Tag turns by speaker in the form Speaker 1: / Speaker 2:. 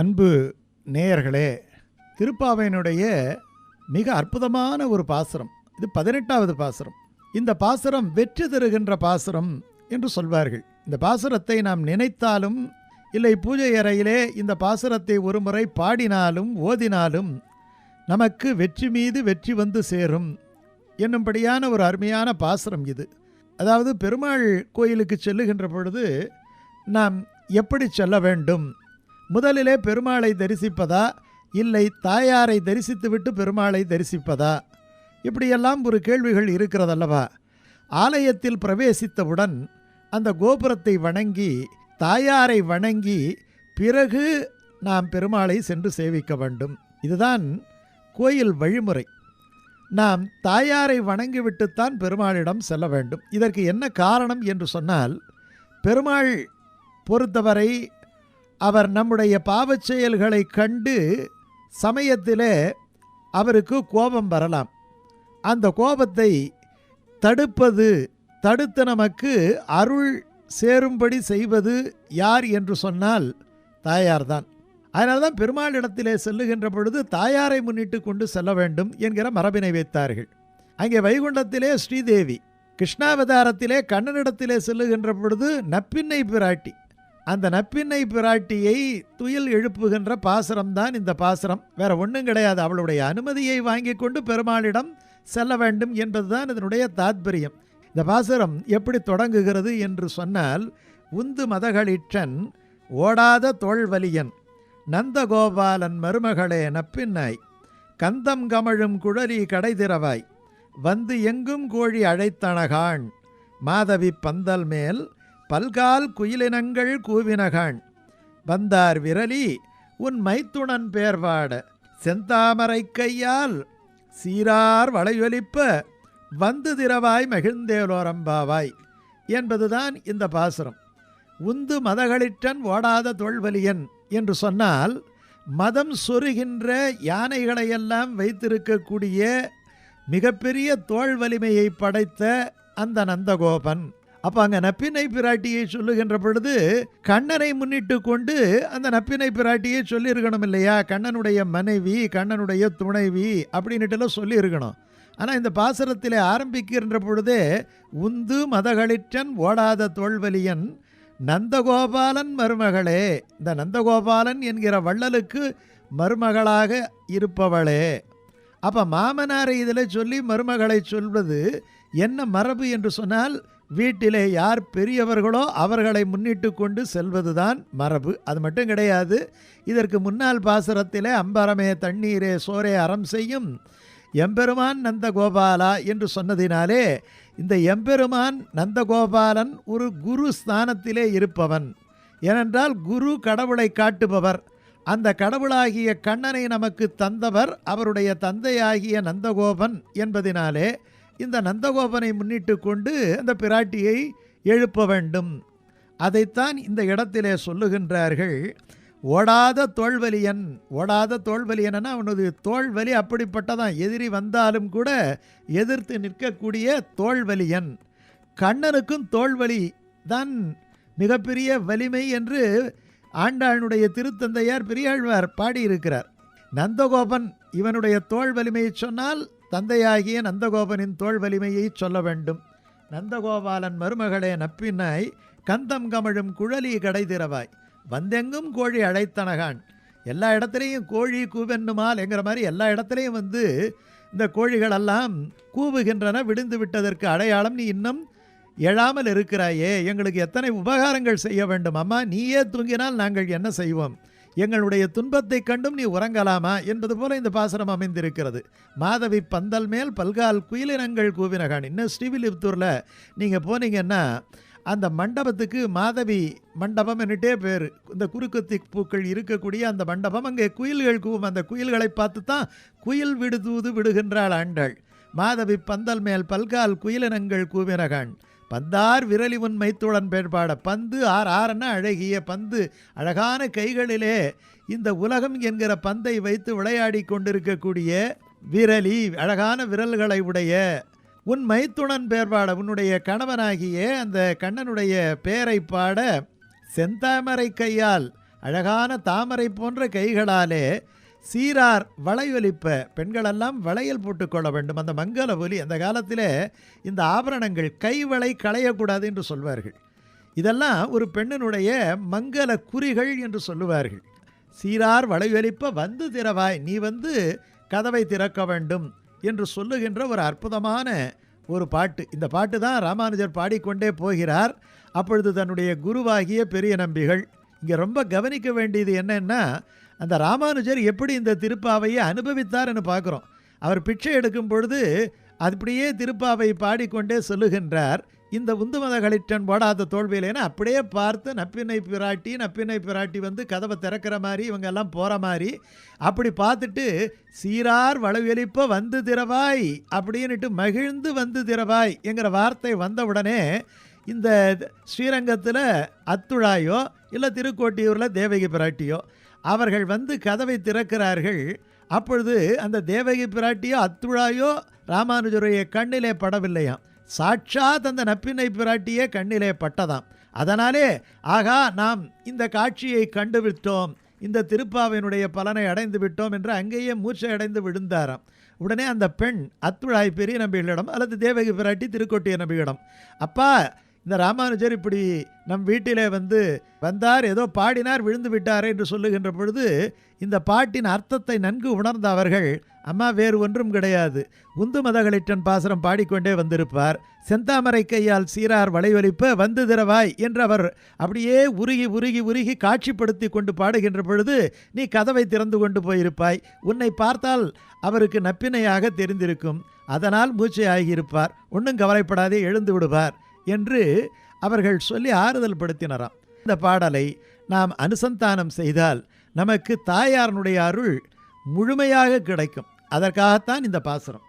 Speaker 1: அன்பு நேயர்களே திருப்பாவையினுடைய மிக அற்புதமான ஒரு பாசுரம். இது பதினெட்டாவது பாசுரம். இந்த பாசுரம் வெற்றி தருகின்ற பாசுரம் என்று சொல்வார்கள். இந்த பாசுரத்தை நாம் நினைத்தாலும் இல்லை பூஜை அறையிலே இந்த பாசுரத்தை ஒருமுறை பாடினாலும் ஓதினாலும் நமக்கு வெற்றி மீது வெற்றி வந்து சேரும் என்னும்படியான ஒரு அருமையான பாசுரம் இது. அதாவது பெருமாள் கோயிலுக்கு செல்லுகின்ற பொழுது நாம் எப்படி செல்ல வேண்டும்? முதலிலே பெருமாளை தரிசிப்பதா? இல்லை தாயாரை தரிசித்துவிட்டு பெருமாளை தரிசிப்பதா? இப்படியெல்லாம் ஒரு கேள்விகள் இருக்கிறதல்லவா? ஆலயத்தில் பிரவேசித்தவுடன் அந்த கோபுரத்தை வணங்கி தாயாரை வணங்கி பிறகு நாம் பெருமாளை சென்று சேவிக்க வேண்டும். இதுதான் கோயில் வழிமுறை. நாம் தாயாரை வணங்கிவிட்டுத்தான் பெருமாளிடம் செல்ல வேண்டும். இதற்கு என்ன காரணம் என்று சொன்னால் பெருமாள் பொறுத்தவரை அவர் நம்முடைய பாவச் செயல்களை கண்டு சமயத்திலே அவருக்கு கோபம் வரலாம். அந்த கோபத்தை தடுப்பது தடுத்து நமக்கு அருள் சேரும்படி செய்வது யார் என்று சொன்னால் தாயார்தான் அதனால்தான் தான் பெருமாளிடத்திலே செல்லுகின்ற பொழுது தாயாரை முன்னிட்டு கொண்டு செல்ல வேண்டும் என்கிற மரபினை வைத்தார்கள். அங்கே வைகுண்டத்திலே ஸ்ரீதேவி கிருஷ்ணாவதாரத்திலே கண்ணனிடத்திலே செல்லுகின்ற பொழுது நப்பின்னை பிராட்டி அந்த நப்பின்னை பிராட்டியை துயில் எழுப்புகின்ற பாசரம்தான் இந்த பாசுரம். வேற ஒன்றும் கிடையாது. அவளுடைய அனுமதியை வாங்கி கொண்டு பெருமாளிடம் செல்ல வேண்டும் என்பதுதான் இதனுடைய தாத்பரியம். இந்த பாசுரம் எப்படி தொடங்குகிறது என்று சொன்னால் உந்து மதகளிற்றன் ஓடாத தோல்வலியன் நந்தகோபாலன் மருமகளே நப்பின்னாய் கந்தம் கமழும் குழலி கடைதிரவாய் வந்து எங்கும் கோழி அழைத்தனகான் மாதவி பந்தல் மேல் பல்கால் குயிலினங்கள் கூவினகான். வந்தார் விரலி உன் மைத்துணன் பேர்வாட செந்தாமரை கையால் சீரார் வளையொலிப்ப வந்து திரவாய் மகிழ்ந்தேலோரம்பாவாய் என்பதுதான் இந்த பாசுரம். உந்து மதகளிற்றன் ஓடாத தோல்வலியன் என்று சொன்னால் மதம் சொருகின்ற யானைகளையெல்லாம் வைத்திருக்கக்கூடிய மிகப்பெரிய தோல் வலிமையை படைத்த அந்த நந்தகோபன். அப்போ அங்கே நப்பினை பிராட்டியை சொல்லுகின்ற பொழுது கண்ணனை முன்னிட்டு கொண்டு அந்த நப்பினை பிராட்டியை சொல்லியிருக்கணும் இல்லையா? கண்ணனுடைய மனைவி கண்ணனுடைய துணைவி அப்படின்ட்டுலாம் சொல்லியிருக்கணும். ஆனால் இந்த பாசரத்தில் ஆரம்பிக்கின்ற பொழுதே உந்து மதகளிற்றன் ஓடாத தோல்வலியன் நந்தகோபாலன் மருமகளே இந்த நந்தகோபாலன் என்கிற வள்ளலுக்கு மருமகளாக இருப்பவளே. அப்போ மாமனாரை இதில் சொல்லி மருமகளை சொல்வது என்ன மரபு என்று சொன்னால் வீட்டிலே யார் பெரியவர்களோ அவர்களை முன்னிட்டு கொண்டு செல்வதுதான் மரபு. அது மட்டும் கிடையாது இதற்கு முன்னால் பாசுரத்திலே அம்பரமே தண்ணீரே சோரே அறம் செய்யும் எம்பெருமான் நந்தகோபாலா என்று சொன்னதினாலே இந்த எம்பெருமான் நந்தகோபாலன் ஒரு குரு ஸ்தானத்திலே இருப்பவன். ஏனென்றால் குரு கடவுளை காட்டுபவர். அந்த கடவுளாகிய கண்ணனை நமக்கு தந்தவர் அவருடைய தந்தையாகிய நந்தகோபன் என்பதினாலே இந்த நந்தகோபனை முன்னிட்டு கொண்டு அந்த பிராட்டியை எழுப்ப வேண்டும். அதைத்தான் இந்த இடத்திலே சொல்லுகின்றார்கள். ஓடாத தோல்வலியன் ஓடாத தோல்வலியன்னா அவனது தோல்வலி அப்படிப்பட்டதான் எதிரி வந்தாலும் கூட எதிர்த்து நிற்கக்கூடிய தோல்வலியன் கண்ணனுக்கும் தோல்வலி தான் மிகப்பெரிய வலிமை என்று ஆண்டாளுடைய திருத்தந்தையார் பெரியாழ்வார் பாடியிருக்கிறார். நந்தகோபன் இவனுடைய தோல் வலிமையை சொன்னால் தந்தையாகிய நந்தகோபனின் தோல் வலிமையை சொல்ல வேண்டும். நந்தகோபாலன் மருமகளே நப்பினாய் கந்தம் கமழும் குழலி கடைதிரவாய் வந்தெங்கும் கோழி அழைத்தனகான். எல்லா இடத்துலையும் கோழி கூவென்னுமால் என்கிற மாதிரி எல்லா இடத்துலையும் வந்து இந்த கோழிகளெல்லாம் கூவுகின்றன விடுந்து விட்டதற்கு அடையாளம் நீ இன்னும் எழாமல் இருக்கிறாயே. எங்களுக்கு எத்தனை உபகாரங்கள் செய்ய வேண்டும்? அம்மா நீயே தூங்கினால் நாங்கள் என்ன செய்வோம்? எங்களுடைய துன்பத்தை கண்டும் நீ உறங்கலாமா? என்பது போல இந்த பாசனம் அமைந்திருக்கிறது. மாதவி பந்தல் மேல் பல்கால் குயிலினங்கள் கூவினகான். இன்னும் ஸ்ரீவில்லிபுத்தூரில் நீங்கள் போனீங்கன்னா அந்த மண்டபத்துக்கு மாதவி மண்டபம் என்னட்டே பேர். இந்த குறுக்குத்தி பூக்கள் இருக்கக்கூடிய அந்த மண்டபம் அங்கே குயில்கள் கூவும் அந்த குயில்களை பார்த்து தான் குயில் விடுதூது விடுகின்றாள் ஆண்டாள் மாதவி பந்தல் மேல் பல்கால் குயிலினங்கள் கூவினகான். பந்தார் விரலி உன் மைத்துடன் பேர்பாட பந்து ஆர் ஆறன அழகிய பந்து. அழகான கைகளிலே இந்த உலகம் என்கிற பந்தை வைத்து விளையாடி கொண்டிருக்கக்கூடிய விரலி அழகான விரல்களை உடைய உன் மைத்துணன் பேர்பாட உன்னுடைய கணவனாகிய அந்த கண்ணனுடைய பேரை பாட செந்தாமரை கையால் அழகான தாமரை போன்ற கைகளாலே சீரார் வளையொலிப்ப பெண்களெல்லாம் வளையல் போட்டுக்கொள்ள வேண்டும். அந்த மங்கள ஒலி அந்த காலத்தில் இந்த ஆபரணங்கள் கைவளை களையக்கூடாது என்று சொல்வார்கள். இதெல்லாம் ஒரு பெண்ணினுடைய மங்கள குறிகள் என்று சொல்லுவார்கள். சீரார் வளையொலிப்ப வந்து திறவாய் நீ வந்து கதவை திறக்க வேண்டும் என்று சொல்லுகின்ற ஒரு அற்புதமான ஒரு பாட்டு. இந்த பாட்டு தான் ராமானுஜர் பாடிக்கொண்டே போகிறார். அப்பொழுது தன்னுடைய குருவாகிய பெரிய நம்பிகள் இங்கே ரொம்ப கவனிக்க வேண்டியது என்னென்னா அந்த ராமானுஜர் எப்படி இந்த திருப்பாவையை அனுபவித்தார்னு பார்க்குறோம். அவர் பிச்சை எடுக்கும் பொழுது அப்படியே திருப்பாவை பாடிக்கொண்டே சொல்லுகின்றார் இந்த உந்துமத களிற்றன் போடாத தோல்வியிலேன்னு அப்படியே பார்த்து நப்பினை பிராட்டி நப்பினை பிராட்டி வந்து கதவை திறக்கிற மாதிரி இவங்க எல்லாம் போகிற மாதிரி அப்படி பார்த்துட்டு சீரார் வளவெளிப்ப வந்து திறவாய் அப்படின்னுட்டு மகிழ்ந்து வந்து திறவாய் என்கிற வார்த்தை வந்தவுடனே இந்த ஸ்ரீரங்கத்தில் அத்துழாயோ இல்லை திருக்கோட்டியூரில் தேவகி பிராட்டியோ அவர்கள் வந்து கதவை திறக்கிறார்கள். அப்பொழுது அந்த தேவகி பிராட்டியோ அத்துழாயோ ராமானுஜருடைய கண்ணிலே படவில்லையாம். சாட்சாத் அந்த நப்பினை பிராட்டியே கண்ணிலே பட்டதாம். அதனாலே ஆகா நாம் இந்த காட்சியை கண்டுவிட்டோம். இந்த திருப்பாவினுடைய பலனை அடைந்து விட்டோம் என்று அங்கேயே மூச்சை அடைந்து விழுந்தாராம். உடனே அந்த பெண் அத்துழாய் பெரிய நம்பிகளிடம் அல்லது தேவகி பிராட்டி திருக்கொட்டிய நம்பியிடம் அப்பா இந்த ராமானுஜர் இப்படி நம் வீட்டிலே வந்து வந்தார் ஏதோ பாடினார் விழுந்து விட்டாரே என்று சொல்லுகின்ற பொழுது இந்த பாட்டின் அர்த்தத்தை நன்கு உணர்ந்த அவர்கள் அம்மா வேறு ஒன்றும் கிடையாது. உந்து மதகளிட்டன் பாசரம் பாடிக்கொண்டே வந்திருப்பார். செந்தாமரை கையால் சீரார் வளைவலிப்ப வந்து திரவாய் என்று அவர் அப்படியே உருகி உருகி உருகி காட்சிப்படுத்தி கொண்டு பாடுகின்ற பொழுது நீ கதவை திறந்து கொண்டு போயிருப்பாய். உன்னை பார்த்தால் அவருக்கு நப்பினையாக தெரிந்திருக்கும். அதனால் மூச்சை ஆகியிருப்பார் ஒன்றும் கவலைப்படாதே எழுந்து விடுவார். என்று அவர்கள் சொல்லி ஆறுதல் படுத்தினராம் இந்த பாடலை நாம் அனுசந்தானம் செய்தால் நமக்கு தாயாரனுடைய அருள் முழுமையாக கிடைக்கும். அதற்காகத்தான் இந்த பாசுரம்.